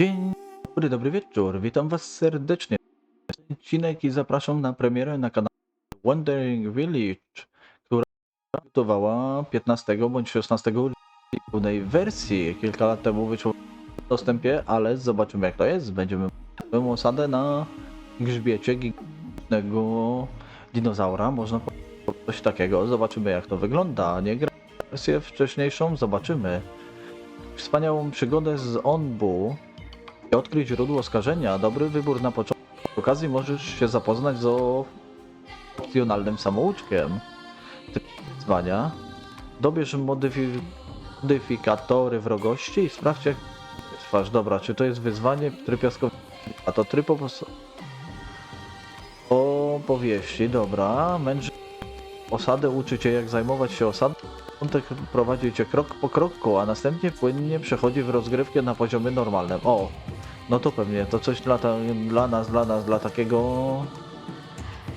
Dzień dobry, dobry wieczór. Witam Was serdecznie. Odcinek i zapraszam na premierę na kanale Wandering Village, która gotowała 15 bądź 16 w pełnej wersji. Kilka lat temu wyszło w dostępie, ale zobaczymy jak to jest. Będziemy mieli osadę na grzbiecie gigantycznego dinozaura. Można powiedzieć coś takiego. Zobaczymy jak to wygląda. Nie gra wersję wcześniejszą, zobaczymy. Wspaniałą przygodę z Onbu odkryć źródło skażenia. Dobry wybór na początku. Przy okazji możesz się zapoznać z opcjonalnym samouczkiem. Wyzwania. Dobierz modyfi- modyfikatory wrogości i sprawdź jak trwasz. Dobra, czy to jest wyzwanie tryb piaskowy? A to tryb opos- opowieści, dobra. Mędrzy osadę uczy cię jak zajmować się osadą. Początek prowadzi cię krok po kroku, a następnie płynnie przechodzi w rozgrywkę na poziomie normalnym. O, no to pewnie to coś dla, ta, dla nas, dla nas, dla takiego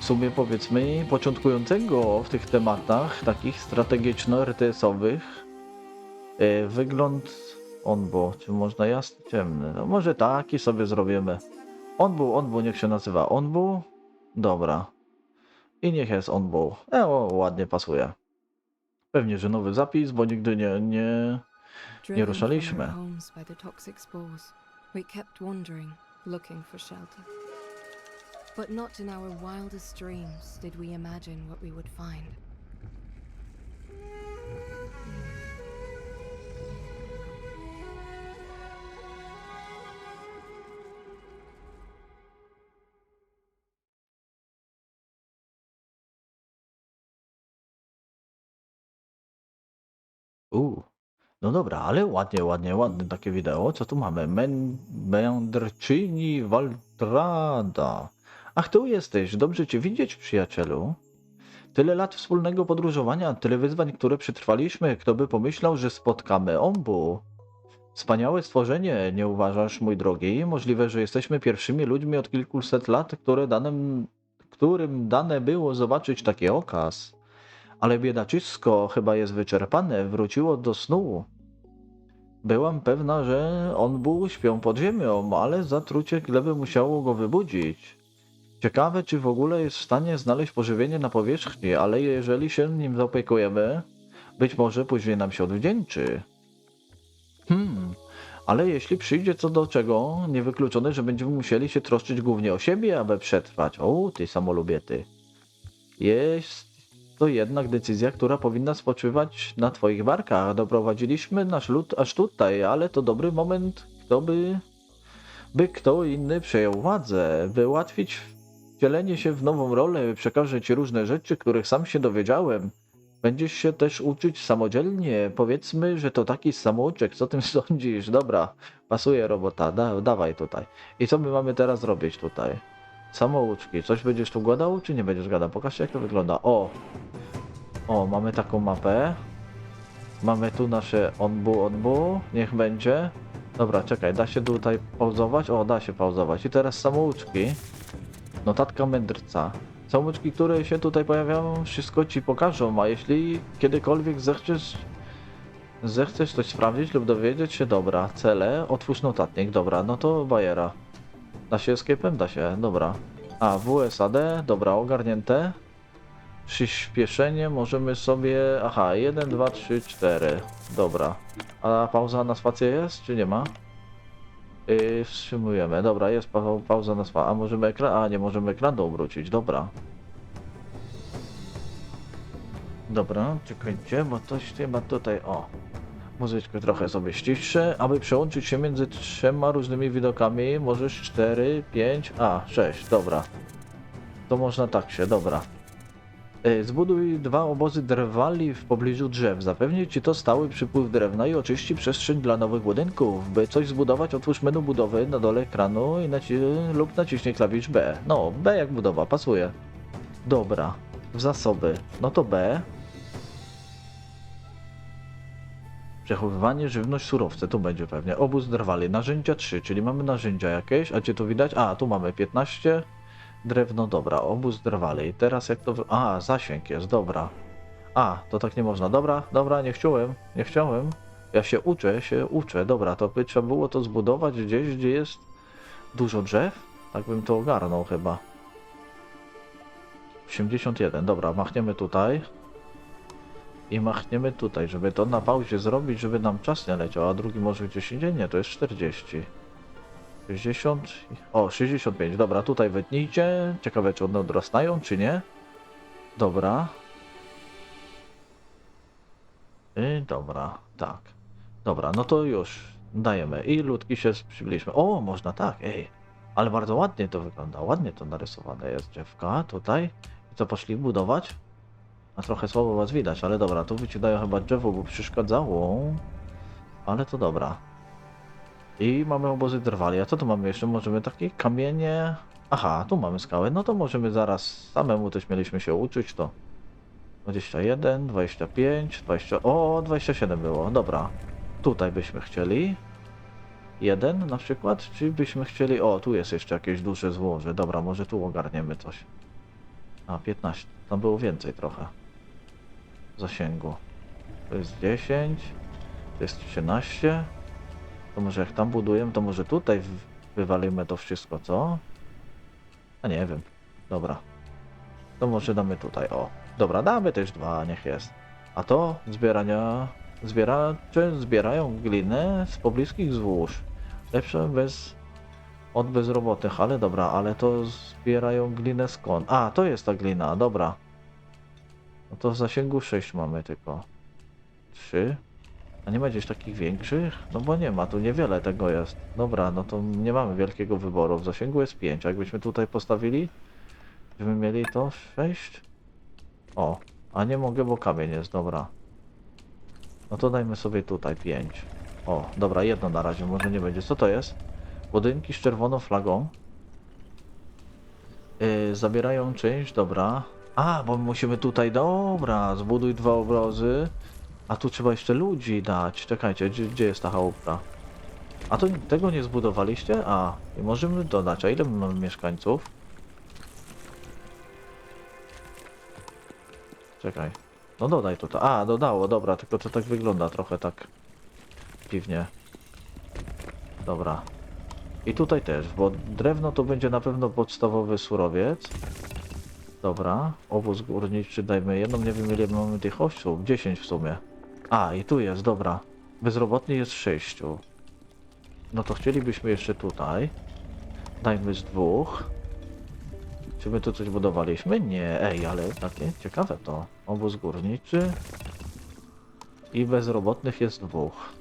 w sumie powiedzmy początkującego w tych tematach, takich strategiczno-RTS-owych. E, wygląd on był, czy można jasny, ciemny? No może taki sobie zrobimy. On był, on był, niech się nazywa on był. Dobra. I niech jest on był. E, o, ładnie pasuje. Pewnie, że nowy zapis, bo nigdy nie, nie, Driven ruszaliśmy. We kept wandering, looking for shelter. But not in our wildest dreams did we imagine what we would find. U, no dobra, ale ładnie, ładnie, ładne takie wideo. Co tu mamy? Mędrczyni Waltrada. Ach, tu jesteś. Dobrze cię widzieć, przyjacielu. Tyle lat wspólnego podróżowania, tyle wyzwań, które przetrwaliśmy. Kto by pomyślał, że spotkamy Ombu? Wspaniałe stworzenie, nie uważasz, mój drogi? Możliwe, że jesteśmy pierwszymi ludźmi od kilkuset lat, które danym, którym dane było zobaczyć taki okaz. Ale biedaczysko chyba jest wyczerpane, wróciło do snu. Byłam pewna, że on był śpią pod ziemią, ale zatrucie gleby musiało go wybudzić. Ciekawe, czy w ogóle jest w stanie znaleźć pożywienie na powierzchni, ale jeżeli się nim zaopiekujemy, być może później nam się odwdzięczy. Hmm, ale jeśli przyjdzie co do czego, niewykluczone, że będziemy musieli się troszczyć głównie o siebie, aby przetrwać. O, ty samolubiety. Jest to jednak decyzja, która powinna spoczywać na twoich barkach. Doprowadziliśmy nasz lud aż tutaj, ale to dobry moment, kto by, by kto inny przejął władzę, by ułatwić wcielenie się w nową rolę, przekażę ci różne rzeczy, których sam się dowiedziałem. Będziesz się też uczyć samodzielnie. Powiedzmy, że to taki samouczek. Co tym sądzisz? Dobra, pasuje robota. Da, dawaj tutaj. I co my mamy teraz robić tutaj? Samouczki. Coś będziesz tu gadał, czy nie będziesz gadał? Pokażcie, jak to wygląda. O! O, mamy taką mapę. Mamy tu nasze onbu, onbu. Niech będzie. Dobra, czekaj, da się tutaj pauzować? O, da się pauzować. I teraz samouczki. Notatka mędrca. Samouczki, które się tutaj pojawiają, wszystko ci pokażą, a jeśli kiedykolwiek zechcesz zechcesz coś sprawdzić lub dowiedzieć się, dobra, cele, otwórz notatnik, dobra, no to bajera. Da się escape'em? Da się, dobra. A, WSAD, dobra, ogarnięte. Przyspieszenie możemy sobie... Aha, 1, 2, 3, 4. Dobra. A pauza na spację jest, czy nie ma? Yy, wstrzymujemy. Dobra, jest pa pauza na spację. A możemy ekran... A, nie możemy ekranu obrócić. Dobra. Dobra, czekajcie, bo coś chyba tutaj... O. Muzyczkę trochę sobie ściszę. Aby przełączyć się między trzema różnymi widokami, możesz 4, 5, a 6, dobra. To można tak się, dobra. E, Zbuduj dwa obozy drwali w pobliżu drzew. Zapewni ci to stały przypływ drewna i oczyści przestrzeń dla nowych budynków. By coś zbudować, otwórz menu budowy na dole ekranu i naci lub naciśnij klawisz B. No, B jak budowa, pasuje. Dobra, w zasoby. No to B. Przechowywanie, żywność, surowce, tu będzie pewnie. Obóz drwali, narzędzia 3, czyli mamy narzędzia jakieś, a gdzie to widać? A, tu mamy 15. Drewno, dobra, obóz drwali. Teraz jak to... A, zasięg jest, dobra. A, to tak nie można. Dobra, dobra, nie chciałem, nie chciałem. Ja się uczę, się uczę. Dobra, to by trzeba było to zbudować gdzieś, gdzie jest dużo drzew. Tak bym to ogarnął chyba. 81, dobra, machniemy tutaj. I machniemy tutaj, żeby to na pauzie zrobić, żeby nam czas nie leciał, a drugi może gdzieś indziej? Nie, to jest 40. 60, o 65, dobra, tutaj wytnijcie. Ciekawe, czy one odrastają, czy nie. Dobra. I dobra, tak. Dobra, no to już dajemy. I ludki się przybliżmy. O, można tak, ej. Ale bardzo ładnie to wygląda, ładnie to narysowane jest drzewka tutaj. I co, poszli budować? A trochę słabo was widać, ale dobra, tu wycinają chyba drzewo, bo przeszkadzało. Ale to dobra. I mamy obozy drwali. A co tu mamy jeszcze? Możemy takie kamienie... Aha, tu mamy skały. No to możemy zaraz samemu też mieliśmy się uczyć to. 21, 25, 20... O, 27 było. Dobra. Tutaj byśmy chcieli. Jeden na przykład? Czy byśmy chcieli... O, tu jest jeszcze jakieś duże złoże. Dobra, może tu ogarniemy coś. A, 15. Tam było więcej trochę. Zasięgu. To jest 10. To jest 13. To może jak tam budujemy, to może tutaj wywalimy to wszystko, co? A nie wiem. Dobra. To może damy tutaj, o. Dobra, damy też dwa, niech jest. A to zbierania... Zbieracze zbierają glinę z pobliskich złóż. Lepsze bez... Od bezrobotnych, ale dobra, ale to zbierają glinę skąd? A, to jest ta glina, dobra. No to w zasięgu 6 mamy tylko. 3. A nie ma gdzieś takich większych? No bo nie ma, tu niewiele tego jest. Dobra, no to nie mamy wielkiego wyboru. W zasięgu jest 5. A jakbyśmy tutaj postawili, żebyśmy mieli to 6. O, a nie mogę, bo kamień jest, dobra. No to dajmy sobie tutaj 5. O, dobra, jedno na razie, może nie będzie. Co to jest? Budynki z czerwoną flagą. Yy, zabierają część, dobra. A, bo musimy tutaj, dobra, zbuduj dwa obrazy. A tu trzeba jeszcze ludzi dać. Czekajcie, gdzie, gdzie jest ta chałupka? A to tego nie zbudowaliście? A, i możemy dodać. A ile my mamy mieszkańców? Czekaj. No dodaj tutaj. A, dodało, dobra, tylko to tak wygląda trochę tak dziwnie. Dobra. I tutaj też, bo drewno to będzie na pewno podstawowy surowiec. Dobra, obóz górniczy dajmy jedną, nie wiem ile mamy tych osób, 10 w sumie. A, i tu jest, dobra. Bezrobotny jest 6. No to chcielibyśmy jeszcze tutaj. Dajmy z dwóch. Czy my tu coś budowaliśmy? Nie, ej, ale takie ciekawe to. Obóz górniczy. I bezrobotnych jest dwóch.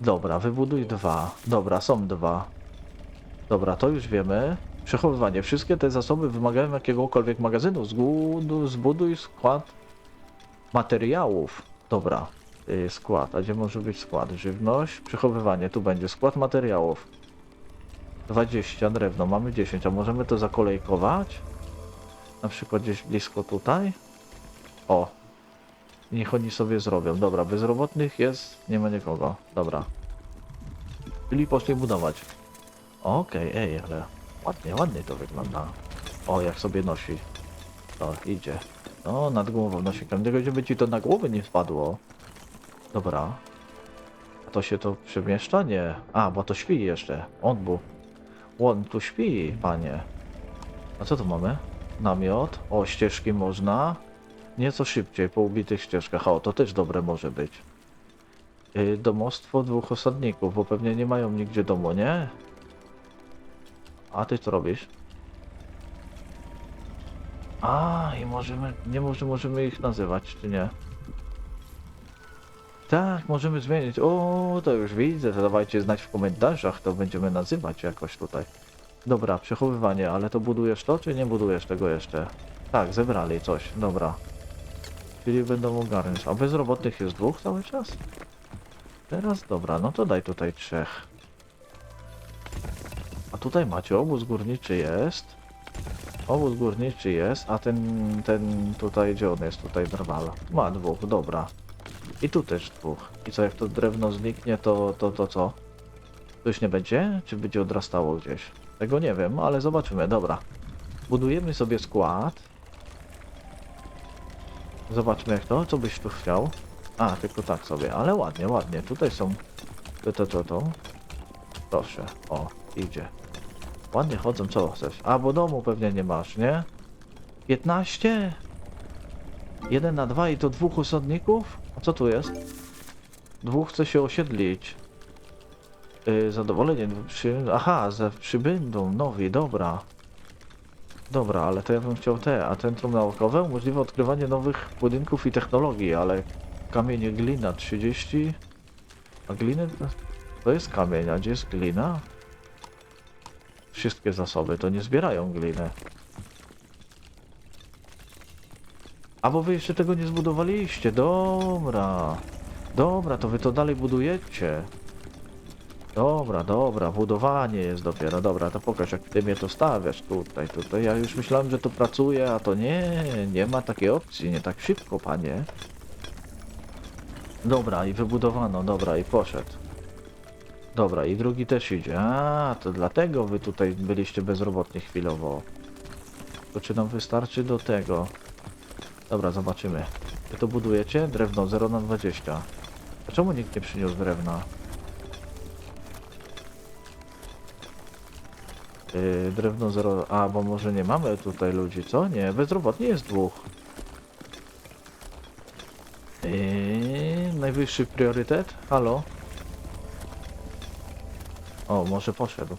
Dobra, wybuduj dwa. Dobra, są dwa. Dobra, to już wiemy. Przechowywanie. Wszystkie te zasoby wymagają jakiegokolwiek magazynu. Zbuduj, zbuduj skład materiałów. Dobra, y, skład. A gdzie może być skład? Żywność, przechowywanie. Tu będzie skład materiałów. 20 drewno, mamy 10, a możemy to zakolejkować? Na przykład gdzieś blisko tutaj? O. Niech oni sobie zrobią. Dobra, bezrobotnych jest, nie ma nikogo. Dobra. Czyli poszli budować. Okej, ej, ale ładnie, ładnie to wygląda. O, jak sobie nosi. To idzie. No, nad głową nosi każdego, żeby ci to na głowę nie spadło. Dobra. A to się to przemieszcza? Nie. A, bo to śpi jeszcze. On był. On tu śpi, panie. A co tu mamy? Namiot. O, ścieżki można. Nieco szybciej, po ubitych ścieżkach. O, to też dobre może być. Yy, domostwo dwóch osadników, bo pewnie nie mają nigdzie domu, nie? A ty co robisz? A, i możemy, nie może, możemy ich nazywać, czy nie? Tak, możemy zmienić. O, to już widzę, to dawajcie znać w komentarzach, to będziemy nazywać jakoś tutaj. Dobra, przechowywanie, ale to budujesz to, czy nie budujesz tego jeszcze? Tak, zebrali coś, dobra. Czyli będą ogarnąć. A bezrobotnych jest dwóch cały czas? Teraz dobra, no to daj tutaj trzech. Tutaj macie obóz górniczy jest. Obóz górniczy jest, a ten, ten tutaj, gdzie on jest, tutaj drwal. Ma dwóch, dobra. I tu też dwóch. I co, jak to drewno zniknie, to, to, to co? To już nie będzie? Czy będzie odrastało gdzieś? Tego nie wiem, ale zobaczymy, dobra. Budujemy sobie skład. Zobaczmy jak to, co byś tu chciał. A, tylko tak sobie, ale ładnie, ładnie. Tutaj są to, to, to, to. Proszę, o, idzie. Ładnie chodzą, co chcesz? A, bo domu pewnie nie masz, nie? 15? Jeden na dwa i to dwóch osadników? A co tu jest? Dwóch chce się osiedlić. Yy, zadowolenie przy... Aha, ze przybędą nowi, dobra. Dobra, ale to ja bym chciał te, a centrum naukowe umożliwia odkrywanie nowych budynków i technologii, ale kamienie glina 30, a gliny to jest kamień, a gdzie jest glina? Wszystkie zasoby to nie zbierają gliny. A bo wy jeszcze tego nie zbudowaliście, dobra. Dobra, to wy to dalej budujecie. Dobra, dobra, budowanie jest dopiero. Dobra, to pokaż jak ty mnie to stawiasz tutaj, tutaj. Ja już myślałem, że to pracuje, a to nie, nie ma takiej opcji, nie tak szybko, panie. Dobra, i wybudowano, dobra, i poszedł. Dobra, i drugi też idzie. A, to dlatego wy tutaj byliście bezrobotni chwilowo. To czy nam wystarczy do tego? Dobra, zobaczymy. Wy to budujecie? Drewno 0 na 20. A czemu nikt nie przyniósł drewna? Yy, drewno 0. A, bo może nie mamy tutaj ludzi, co? Nie, bezrobotni jest dwóch. Yy, najwyższy priorytet? Halo? O, może poszedł.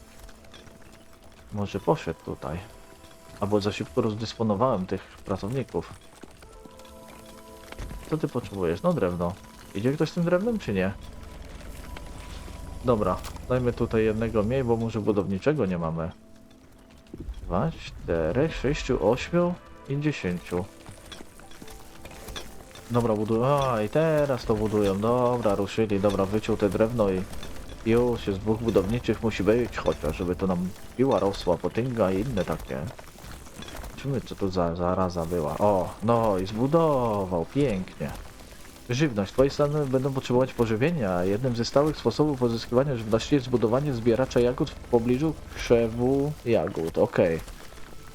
Może poszedł tutaj. Albo za szybko rozdysponowałem tych pracowników. Co ty potrzebujesz? No drewno. Idzie ktoś z tym drewnem, czy nie? Dobra, dajmy tutaj jednego mniej, bo może budowniczego nie mamy. Dwa, cztery, sześciu, ośmiu i dziesięciu. Dobra, budują. A, i teraz to budują. Dobra, ruszyli. Dobra, wyciął te drewno i już jest dwóch budowniczych musi być chociaż, żeby to nam piła rosła, potęga i inne takie. Zobaczymy, co to za zaraza była. O, no i zbudował, pięknie. Żywność. Twoje stany będą potrzebować pożywienia. Jednym ze stałych sposobów pozyskiwania żywności jest zbudowanie zbieracza jagód w pobliżu krzewu jagód. Okej.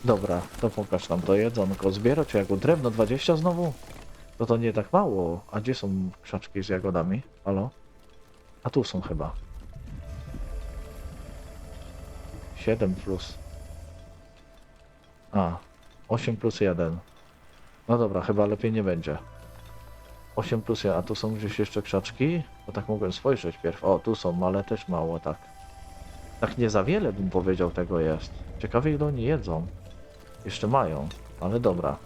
Dobra, to pokaż nam to jedzonko. Zbieracz jagód. Drewno 20 znowu? No to nie tak mało. A gdzie są krzaczki z jagodami? Halo? A tu są chyba. 7 plus. A, 8 plus 1. No dobra, chyba lepiej nie będzie. 8 plus 1, a tu są gdzieś jeszcze krzaczki? Bo tak mogłem spojrzeć pierw. O, tu są, ale też mało, tak. Tak nie za wiele bym powiedział tego jest. Ciekawie ile oni jedzą. Jeszcze mają, ale dobra.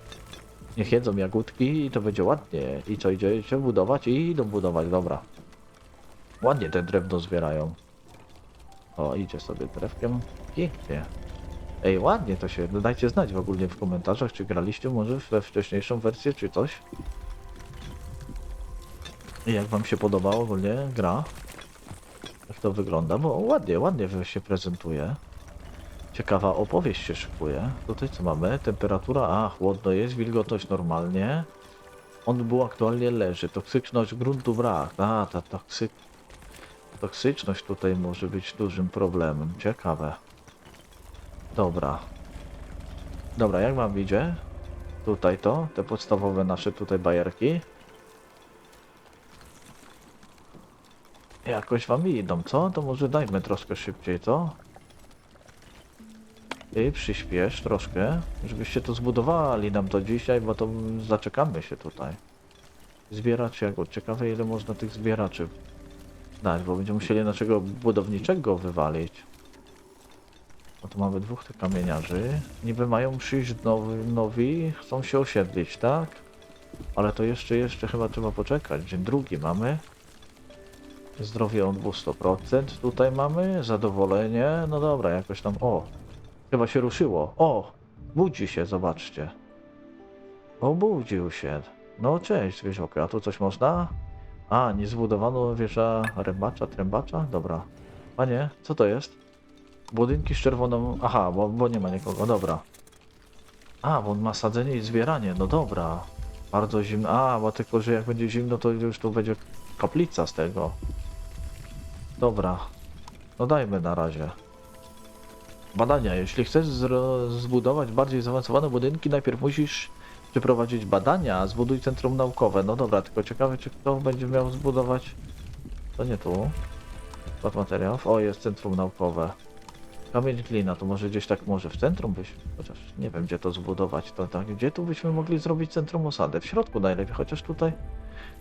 Niech jedzą jagódki i to będzie ładnie. I co, idziecie budować? I idą budować, dobra. Ładnie te drewno zbierają. O, idzie sobie drewkiem. Pięknie. Ej, ładnie to się. Dajcie znać w ogóle w komentarzach, czy graliście może we wcześniejszą wersję, czy coś. I jak wam się podoba ogólnie gra? Jak to wygląda? Bo ładnie, ładnie się prezentuje. Ciekawa opowieść się szykuje. Tutaj co mamy? Temperatura, a chłodno jest, wilgotność normalnie. On był aktualnie leży. Toksyczność gruntu brak. A, ta toksy... toksyczność tutaj może być dużym problemem. Ciekawe. Dobra. Dobra, jak wam idzie? Tutaj to, te podstawowe nasze tutaj bajerki. Jakoś wam idą, co? To może dajmy troszkę szybciej, co? I przyspiesz troszkę, żebyście to zbudowali nam to dzisiaj, bo to zaczekamy się tutaj. Zbierać jagód. Ciekawe ile można tych zbieraczy dać, bo będziemy musieli naszego budowniczego wywalić. No to mamy dwóch tych kamieniarzy. Niby mają przyjść nowi, nowi, chcą się osiedlić, tak? Ale to jeszcze, jeszcze chyba trzeba poczekać. Dzień drugi mamy. Zdrowie on 200%. Tutaj mamy zadowolenie. No dobra, jakoś tam. O, chyba się ruszyło. O, budzi się, zobaczcie. Obudził się. No cześć, Zwierziokę. A tu coś można? A, nie zbudowano wieża rębacza, trębacza? Dobra. Panie, co to jest? Budynki z czerwoną... Aha, bo, bo nie ma nikogo, dobra. A, bo on ma sadzenie i zbieranie, no dobra. Bardzo zimno. A, bo tylko, że jak będzie zimno, to już tu będzie kaplica z tego. Dobra. No dajmy na razie. Badania. Jeśli chcesz zbudować bardziej zaawansowane budynki, najpierw musisz przeprowadzić badania, zbuduj centrum naukowe. No dobra, tylko ciekawe, czy kto będzie miał zbudować... To nie tu. Skład materiałów. O, jest centrum naukowe. Kamień glina, to może gdzieś tak może w centrum byś, chociaż nie wiem gdzie to zbudować, to tak, gdzie tu byśmy mogli zrobić centrum osady? W środku najlepiej, chociaż tutaj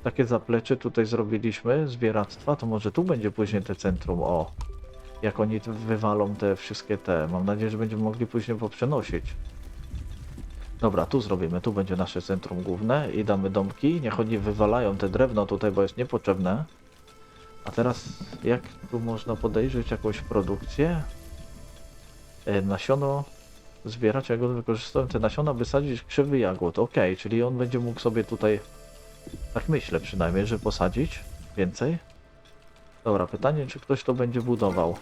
takie zaplecze tutaj zrobiliśmy, zbieractwa, to może tu będzie później te centrum, o. Jak oni wywalą te wszystkie te, mam nadzieję, że będziemy mogli później poprzenosić. Dobra, tu zrobimy, tu będzie nasze centrum główne i damy domki, niech oni wywalają te drewno tutaj, bo jest niepotrzebne. A teraz jak tu można podejrzeć jakąś produkcję? E, nasiono zbierać jagód wykorzystują te nasiona, by sadzić krzewy jagód. Ok, czyli on będzie mógł sobie tutaj, tak myślę przynajmniej, że posadzić więcej. Dobra, pytanie, czy ktoś to będzie budował.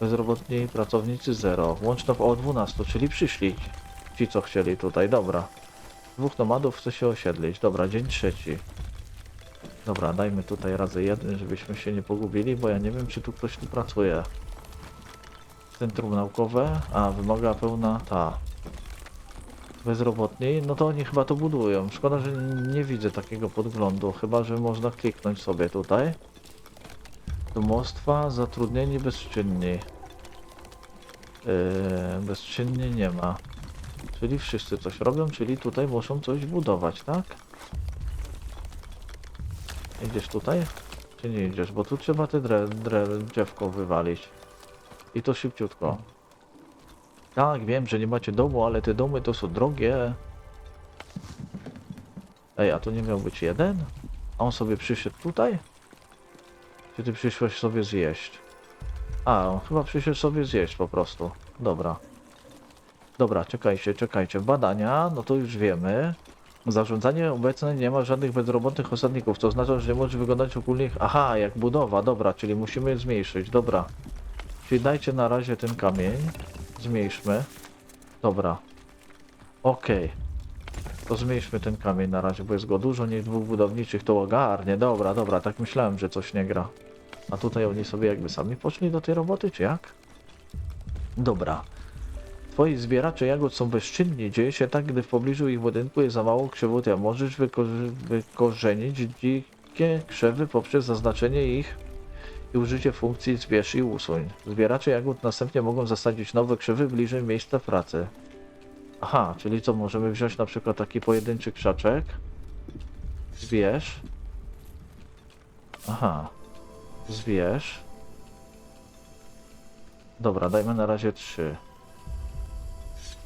Bezrobotni pracownicy 0. Łączno o 12, czyli przyszli ci, co chcieli tutaj. Dobra. Dwóch nomadów chce się osiedlić. Dobra, dzień trzeci. Dobra, dajmy tutaj razy jeden, żebyśmy się nie pogubili, bo ja nie wiem, czy tu ktoś tu pracuje. Centrum naukowe, a wymaga pełna ta. Bezrobotni, no to oni chyba to budują. Szkoda, że nie widzę takiego podglądu, chyba że można kliknąć sobie tutaj. Domostwa, zatrudnieni bezczynni. Yy, bezczynnie nie ma. Czyli wszyscy coś robią, czyli tutaj muszą coś budować, tak? Idziesz tutaj? Czy nie idziesz? Bo tu trzeba te dre, dre, drzewko wywalić. I to szybciutko. Tak, wiem, że nie macie domu, ale te domy to są drogie. Ej, a to nie miał być jeden? A on sobie przyszedł tutaj? Ty przyszłeś sobie zjeść? A, chyba przyszedł sobie zjeść po prostu. Dobra. Dobra, czekajcie, czekajcie. Badania, no to już wiemy. Zarządzanie obecne nie ma żadnych bezrobotnych osadników, to oznacza, że nie może wyglądać ogólnie... Aha, jak budowa, dobra, czyli musimy zmniejszyć, dobra. Czyli dajcie na razie ten kamień, zmniejszmy. Dobra. Okej. To zmniejszmy ten kamień na razie, bo jest go dużo, niech dwóch budowniczych to ogarnie. Dobra, dobra, tak myślałem, że coś nie gra. A tutaj oni sobie jakby sami poszli do tej roboty, czy jak? Dobra. Twoi zbieracze jagód są bezczynni. Dzieje się tak, gdy w pobliżu ich budynku jest za mało krzewów. Ja możesz wyko- wykorzenić dzikie krzewy poprzez zaznaczenie ich i użycie funkcji zbierz i usuń. Zbieracze jagód następnie mogą zasadzić nowe krzewy bliżej miejsca pracy. Aha, czyli co, możemy wziąć na przykład taki pojedynczy krzaczek. Zbierz. Aha. Zbierz. Dobra, dajmy na razie trzy.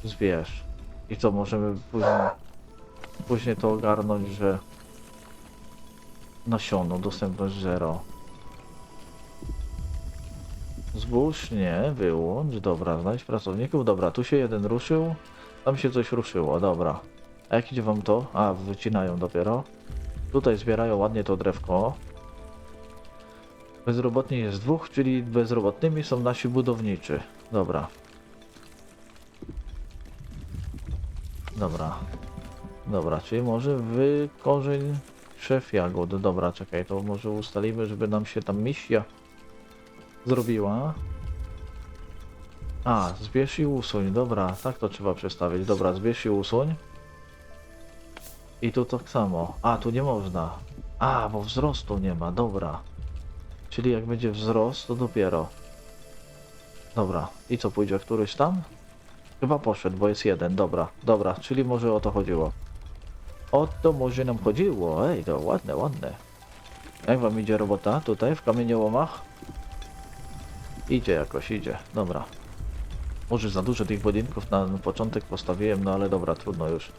Zbierz. I co, możemy później, później to ogarnąć, że nasiono, dostępność 0. Zbóż, nie, wyłącz, dobra, znajdź pracowników, dobra, tu się jeden ruszył, tam się coś ruszyło, dobra. A jak idzie wam to? A, wycinają dopiero. Tutaj zbierają ładnie to drewko. Bezrobotni jest dwóch, czyli bezrobotnymi są nasi budowniczy. Dobra. Dobra. Dobra, czyli może wykorzeń szef jagód. Dobra, czekaj, to może ustalimy, żeby nam się tam misja zrobiła. A, zbierz i usuń. Dobra, tak to trzeba przestawić. Dobra, zbierz i usuń. I tu tak samo. A, tu nie można. A, bo wzrostu nie ma. Dobra. Czyli jak będzie wzrost, to dopiero. Dobra. I co, pójdzie któryś tam? Chyba poszedł, bo jest jeden. Dobra, dobra. Czyli może o to chodziło. O to może nam chodziło. Ej, to ładne, ładne. Jak wam idzie robota tutaj w kamieniołomach? Idzie jakoś, idzie. Dobra. Może za dużo tych budynków na początek postawiłem, no ale dobra, trudno już.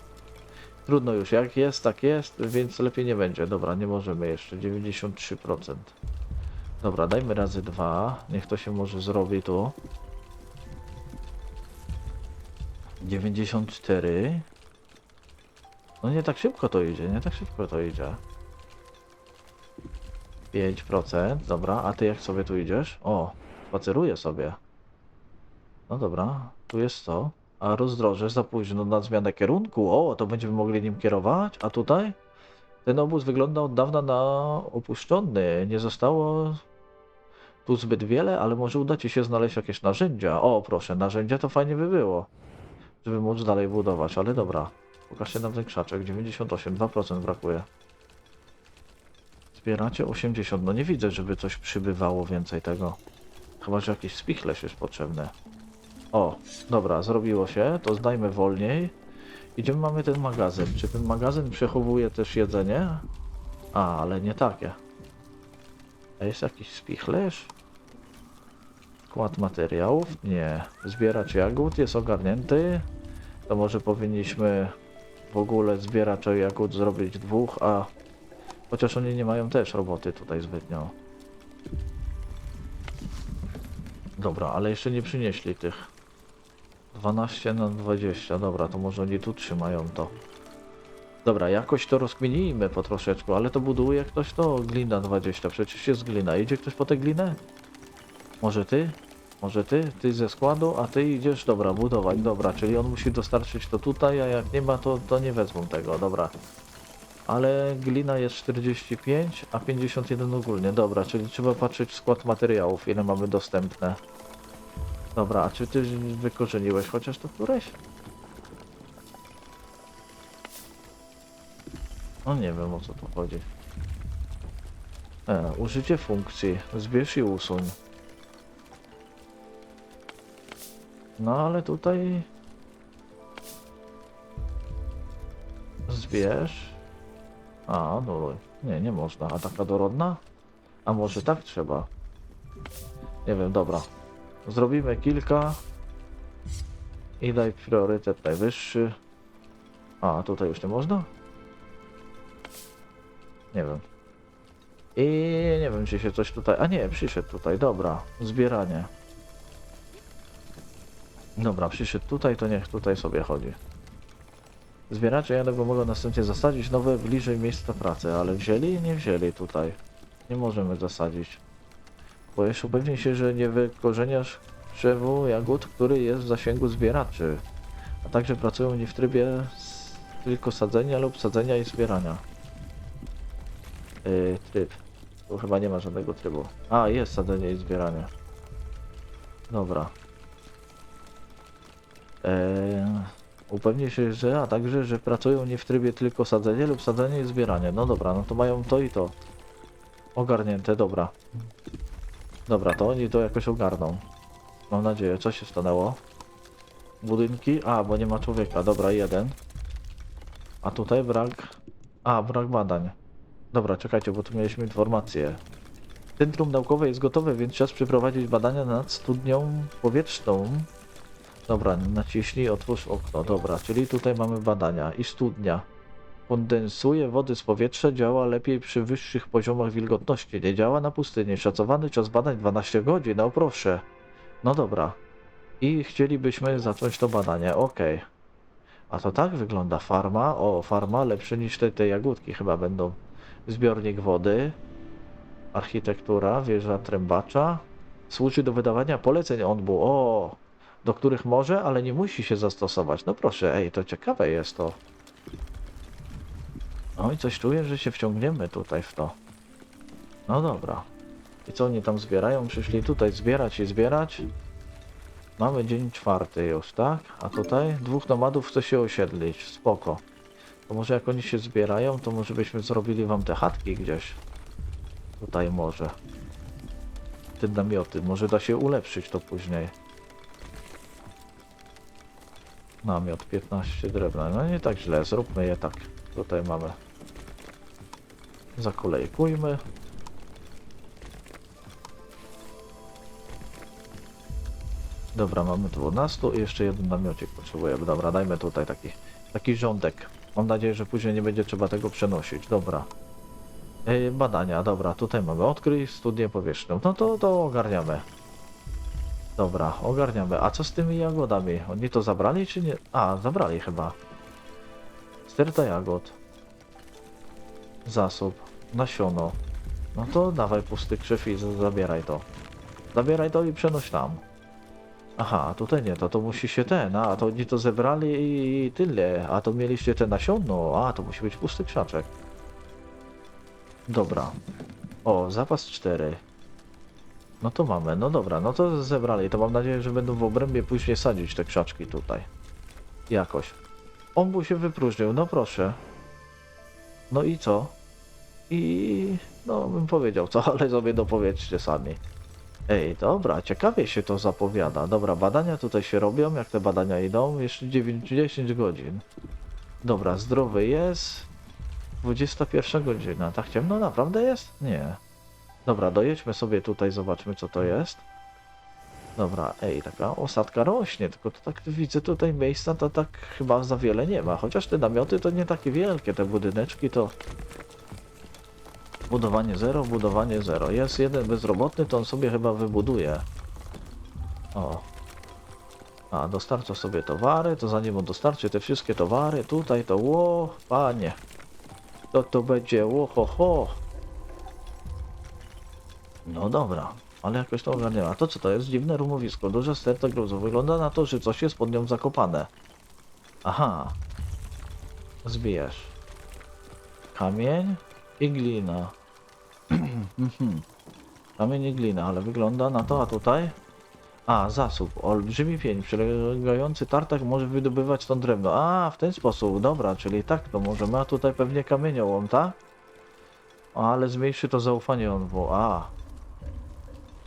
Trudno już, jak jest, tak jest, więc lepiej nie będzie. Dobra, nie możemy jeszcze, 93%. Dobra, dajmy razy dwa, niech to się może zrobi tu. 94. No nie tak szybko to idzie, nie tak szybko to idzie. 5%, dobra, a ty jak sobie tu idziesz? O, spaceruję sobie. No dobra, tu jest to. A rozdroże za późno na zmianę kierunku. O, to będziemy mogli nim kierować. A tutaj? Ten obóz wygląda od dawna na opuszczony. Nie zostało tu zbyt wiele, ale może uda ci się znaleźć jakieś narzędzia. O, proszę, narzędzia to fajnie by było. żeby móc dalej budować, ale dobra. Pokażcie nam ten krzaczek, 98, 2% brakuje. Zbieracie 80, no nie widzę, żeby coś przybywało więcej tego. Chyba, że jakiś spichlerz jest potrzebny. O, dobra, zrobiło się, to zdajmy wolniej. Idziemy, mamy ten magazyn. Czy ten magazyn przechowuje też jedzenie? A, ale nie takie. A jest jakiś spichlerz? Skład materiałów? Nie. Zbieracz jagód jest ogarnięty. To może powinniśmy w ogóle zbieracza jagód zrobić dwóch, a chociaż oni nie mają też roboty tutaj zbytnio. Dobra, ale jeszcze nie przynieśli tych. 12 na 20, dobra, to może oni tu trzymają to. Dobra, jakoś to rozkminijmy po troszeczku, ale to buduje ktoś to glina 20, przecież jest glina. Idzie ktoś po tę glinę? Może ty? Może ty? Ty ze składu, a ty idziesz, dobra, budować, dobra, czyli on musi dostarczyć to tutaj, a jak nie ma, to, to nie wezmą tego, dobra. Ale glina jest 45, a 51 ogólnie, dobra, czyli trzeba patrzeć w skład materiałów, ile mamy dostępne. Dobra, a czy ty wykorzeniłeś chociaż to któreś? No nie wiem o co tu chodzi. E, użycie funkcji. Zbierz i usuń. No ale tutaj... Zbierz. A, no nie, nie można. A taka dorodna? A może tak trzeba? Nie wiem, dobra. Zrobimy kilka. I daj priorytet najwyższy. A, tutaj już nie można? Nie wiem. I nie wiem, czy się coś tutaj... A nie, przyszedł tutaj, dobra. Zbieranie. Dobra, przyszedł tutaj, to niech tutaj sobie chodzi. Zbieracze jadę, mogą następnie zasadzić nowe bliżej miejsca pracy, ale wzięli? Nie wzięli tutaj. Nie możemy zasadzić. Bo jeszcze upewnij się, że nie wykorzeniasz krzewu jagód, który jest w zasięgu zbieraczy. A także pracują nie w trybie tylko sadzenia lub sadzenia i zbierania. Yy, tryb. Tu chyba nie ma żadnego trybu. A, jest sadzenie i zbieranie. Dobra. Eee, upewnij się, że, a także, że pracują nie w trybie tylko sadzenie lub sadzenie i zbieranie. No dobra, no to mają to i to. Ogarnięte, dobra. Dobra, to oni to jakoś ogarną. Mam nadzieję, co się stanęło? Budynki? A, bo nie ma człowieka. Dobra, jeden. A tutaj brak... A, brak badań. Dobra, czekajcie, bo tu mieliśmy informację. Centrum naukowe jest gotowe, więc czas przeprowadzić badania nad studnią powietrzną. Dobra, naciśnij, otwórz okno. Dobra, czyli tutaj mamy badania i studnia. Kondensuje wody z powietrza, działa lepiej przy wyższych poziomach wilgotności. Nie działa na pustyni. Szacowany czas badań 12 godzin, no proszę. No dobra. I chcielibyśmy zacząć to badanie, okej. A to tak wygląda farma. O, farma lepsze niż te, te jagódki chyba będą. Zbiornik wody. Architektura, wieża trębacza. Służy do wydawania poleceń ONBU. O, do których może, ale nie musi się zastosować. No proszę, ej, to ciekawe jest to. No i coś czuję, że się wciągniemy tutaj w to. No dobra. I co oni tam zbierają? Przyszli tutaj zbierać i zbierać. Mamy dzień czwarty już, tak? A tutaj dwóch nomadów chce się osiedlić. Spoko. To może jak oni się zbierają, to może byśmy zrobili wam te chatki gdzieś. Tutaj może. Te namioty. Może da się ulepszyć to później. Namiot 15 drewna. No nie tak źle, zróbmy je tak. Tutaj mamy. Zakolejkujmy. Dobra, mamy 12 i jeszcze jeden namiocik potrzebujemy. Dobra, dajmy tutaj taki, taki rządek. Mam nadzieję, że później nie będzie trzeba tego przenosić. Dobra. Yy, badania, dobra, tutaj mamy odkryj studnię powierzchnią. No to, to ogarniamy. Dobra, ogarniamy. A co z tymi jagodami? Oni to zabrali czy nie? A, zabrali chyba. Sterta jagód. Zasób. Nasiono. No to dawaj pusty krzew i zabieraj to. Zabieraj to i przenoś tam. Aha, tutaj nie, to to musi się ten, a to oni to zebrali i tyle, a to mieliście te nasiono, a to musi być pusty krzaczek. Dobra. O, zapas 4. No to mamy, no dobra, no to zebrali, to mam nadzieję, że będą w obrębie później sadzić te krzaczki tutaj. Jakoś. On mu się wypróżnił, no proszę. No i co? I no bym powiedział co, ale sobie dopowiedzcie sami. Ej, dobra, ciekawie się to zapowiada. Dobra, badania tutaj się robią, jak te badania idą, jeszcze 9, 10 godzin. Dobra, zdrowy jest. 21 godzina, tak ciemno naprawdę jest? Nie. Dobra, dojedźmy sobie tutaj, zobaczmy co to jest. Dobra, ej, taka osadka rośnie, tylko to tak widzę tutaj miejsca, to tak chyba za wiele nie ma. Chociaż te namioty to nie takie wielkie, te budyneczki to... Budowanie zero, budowanie zero. Jest jeden bezrobotny, to on sobie chyba wybuduje. O. A, dostarcza sobie towary, to zanim on dostarczy te wszystkie towary, tutaj to ło, panie. To to będzie ło, ho, ho. No dobra, ale jakoś to ogarniała. A to co to jest? Dziwne rumowisko, duże sterta gruzu. Wygląda na to, że coś jest pod nią zakopane. Aha. Zbijesz. Kamień i glina. Mhm. Kamień i glina, ale wygląda na to, a tutaj? A, zasób. Olbrzymi pień. Przylegający tartak może wydobywać to drewno. A, w ten sposób. Dobra, czyli tak to możemy. A tutaj pewnie kamieniołom, tak? Ale zmniejszy to zaufanie on, bo... A.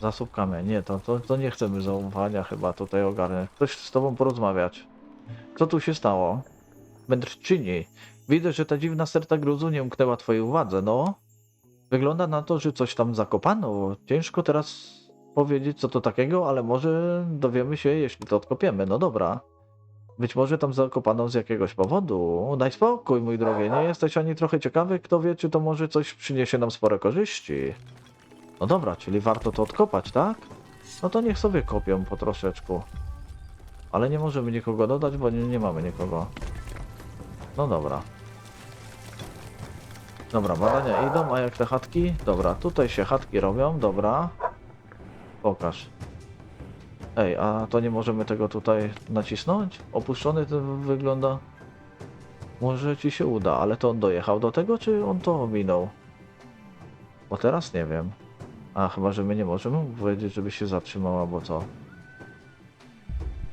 Zasób kamień. Nie, to, to, to nie chcemy zaufania chyba tutaj ogarnę. Ktoś z tobą porozmawiać. Co tu się stało? Mędrczyni. Widzę, że ta dziwna sterta gruzu nie umknęła twojej uwadze, no. Wygląda na to, że coś tam zakopano. Ciężko teraz powiedzieć, co to takiego, ale może dowiemy się, jeśli to odkopiemy. No dobra. Być może tam zakopano z jakiegoś powodu. Daj spokój, mój drogi. Nie jesteś ani trochę ciekawy. Kto wie, czy to może coś przyniesie nam spore korzyści. No dobra, czyli warto to odkopać, tak? No to niech sobie kopią po troszeczku. Ale nie możemy nikogo dodać, bo nie, nie mamy nikogo. No dobra. Dobra, badania idą, a jak te chatki? Dobra, tutaj się chatki robią, dobra. Pokaż. Ej, a to nie możemy tego tutaj nacisnąć? Opuszczony to wygląda. Może ci się uda, ale to on dojechał do tego, czy on to ominął? Bo teraz nie wiem. A chyba, że my nie możemy powiedzieć, żeby się zatrzymał, albo co?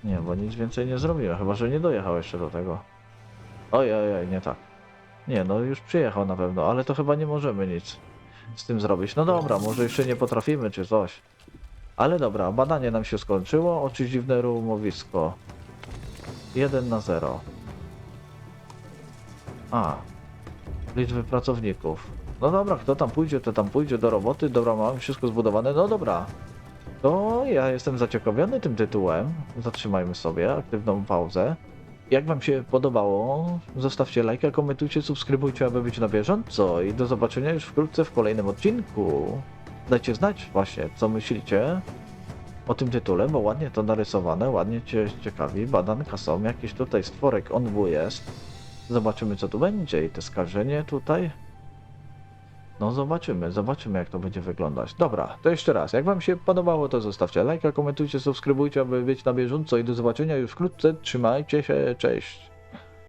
Nie, bo nic więcej nie zrobiłem, chyba, że nie dojechał jeszcze do tego. Oj, oj, oj, nie tak. Nie, no już przyjechał na pewno, ale to chyba nie możemy nic z tym zrobić. No dobra, może jeszcze nie potrafimy czy coś. Ale dobra, badanie nam się skończyło. Oczy dziwne rumowisko. 1 na 0. A. Liczby pracowników. No dobra, kto tam pójdzie, to tam pójdzie do roboty. Dobra, mamy wszystko zbudowane. No dobra. To ja jestem zaciekawiony tym tytułem. Zatrzymajmy sobie aktywną pauzę. Jak Wam się podobało, zostawcie lajka, komentujcie, subskrybujcie, aby być na bieżąco i do zobaczenia już wkrótce w kolejnym odcinku. Dajcie znać właśnie, co myślicie o tym tytule, bo ładnie to narysowane, ładnie Cię ciekawi, badanka są, jakiś tutaj stworek onbu jest. Zobaczymy co tu będzie i te skarżenie tutaj. No zobaczymy, zobaczymy jak to będzie wyglądać. Dobra, to jeszcze raz, jak Wam się podobało to zostawcie lajka, komentujcie, subskrybujcie, aby być na bieżąco i do zobaczenia już wkrótce. Trzymajcie się, cześć.